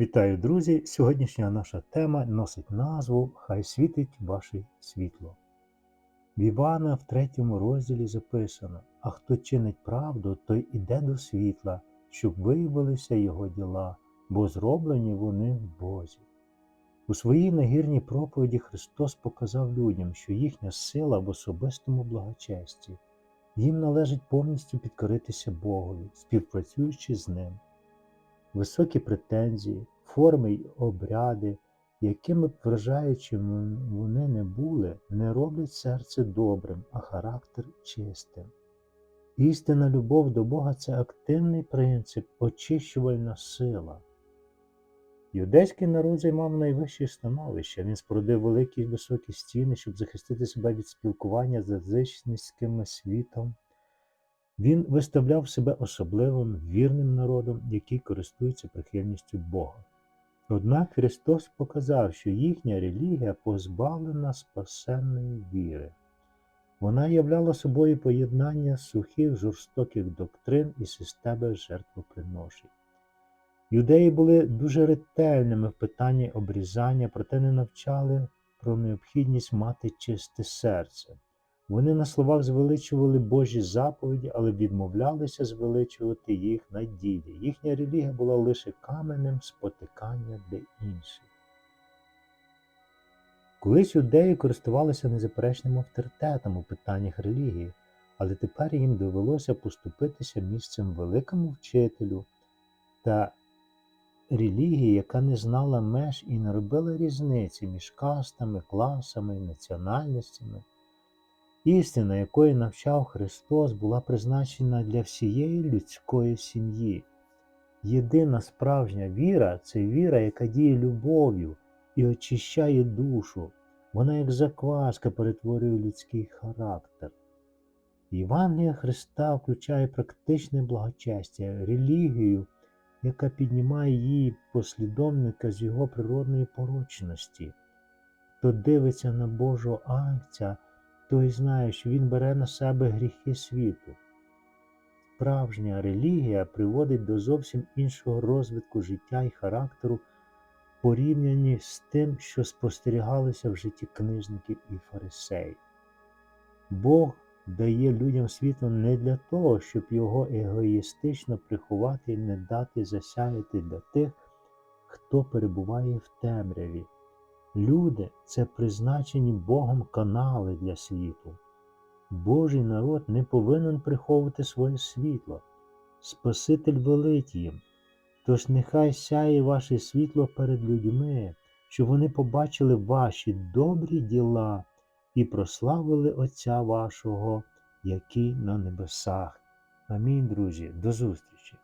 Вітаю, друзі! Сьогоднішня наша тема носить назву Хай світить ваше світло. В Івана в третьому розділі записано: А хто чинить правду, той іде до світла, щоб виявилися його діла, бо зроблені вони в Бозі. У своїй нагірній проповіді Христос показав людям, що їхня сила в особистому благочесті. Їм належить повністю підкоритися Богові, співпрацюючи з Ним. Високі претензії, форми й обряди, якими б вражаючими вони не були, не роблять серце добрим, а характер чистим. Істинна любов до Бога це активний принцип, очищувальна сила. Юдейський народ займав найвище становище. Він спорудив великі й високі стіни, щоб захистити себе від спілкування з язичницьким світом. Він виставляв себе особливим вірним народом, який користується прихильністю Бога. Однак Христос показав, що їхня релігія позбавлена спасенної віри. Вона являла собою поєднання сухих жорстоких доктрин і системи жертвоприношень. Юдеї були дуже ретельними в питанні обрізання, проте не навчали про необхідність мати чисте серце. Вони на словах звеличували Божі заповіді, але відмовлялися звеличувати їх на ділі. Їхня релігія була лише каменем спотикання для інших. Колись юдеї користувалися незаперечним авторитетом у питаннях релігії, але тепер їм довелося поступитися місцем великому вчителю та релігії, яка не знала меж і не робила різниці між кастами, класами, національностями. Істина, якої навчав Христос, була призначена для всієї людської сім'ї. Єдина справжня віра це віра, яка діє любов'ю і очищає душу. Вона, як закваска, перетворює людський характер. Євангелія Христа включає практичне благочестя, релігію, яка піднімає її послідовника з його природної порочності. Хто дивиться на Божого Агця, той знає, що він бере на себе гріхи світу. Справжня релігія приводить до зовсім іншого розвитку життя і характеру, порівнянні з тим, що спостерігалося в житті книжників і фарисеїв. Бог дає людям світло не для того, щоб його егоїстично приховати і не дати засяяти для тих, хто перебуває в темряві. Люди це призначені Богом канали для світу. Божий народ не повинен приховувати своє світло. Спаситель велить їм. Тож нехай сяє ваше світло перед людьми, щоб вони побачили ваші добрі діла і прославили Отця вашого, який на небесах. Амінь, друзі, до зустрічі!